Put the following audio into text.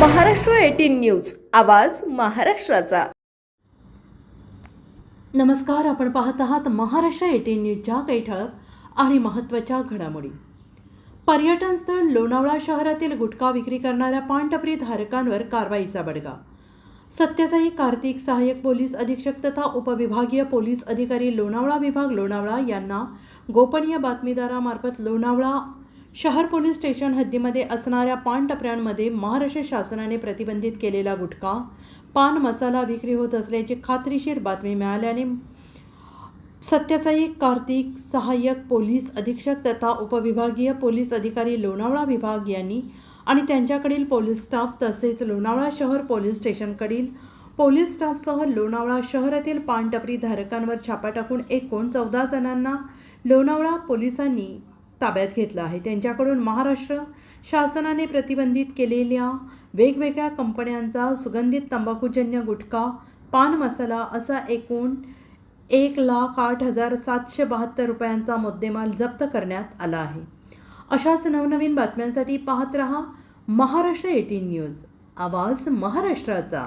Maharashtra eighteen news. आवाज महाराष्ट्राचा. नमस्कार आपण पाहत आहात महाराष्ट्र एटीन न्यूजच्या काही ठळक आणि महत्त्वाच्या घडामोडी. पर्यटन स्थळ लोणावळा शहरातील गुटखा विक्री करणाऱ्या पानटपरी धारकांवर कारवाईचा बडगा. सत्यसाई कार्तिक सहाय्यक पोलीस अधीक्षक तथा उपविभागीय पोलीस अधिकारी लोणावळा विभाग लोणावळा यांना गोपनीय बातमीदारामार्फत लोणावळा शहर पोलीस स्टेशन हद्दीमध्ये असणाऱ्या पान टपऱ्यांमध्ये महाराष्ट्र शासनाने प्रतिबंधित केलेला गुटखा पान मसाला विक्री होत असल्याची खात्रीशीर बातमी मिळाल्याने सत्यसाई कार्तिक सहाय्यक पोलीस अधीक्षक तथा उपविभागीय पोलीस अधिकारी लोणावळा विभाग यांनी आणि त्यांच्याकडील पोलीस स्टाफ तसेच लोणावळा शहर पोलीस स्टेशनकडील पोलीस स्टाफसह लोणावळा शहरातील पानटपरी धारकांवर छापा टाकून एकूण चौदा जणांना लोणावळा पोलिसांनी ताब्यात घेतलं आहे. त्यांच्याकडून महाराष्ट्र शासनाने प्रतिबंधित केलेल्या वेगवेगळ्या कंपन्यांचा सुगंधित तंबाखूजन्य गुटखा पान मसाला असा एकूण एक लाख आठ हजार सातशे बहात्तर रुपयांचा मुद्देमाल जप्त करण्यात आला आहे. अशाच नवनवीन बातम्यांसाठी पाहत रहा महाराष्ट्र एटीन न्यूज. आवाज महाराष्ट्राचा.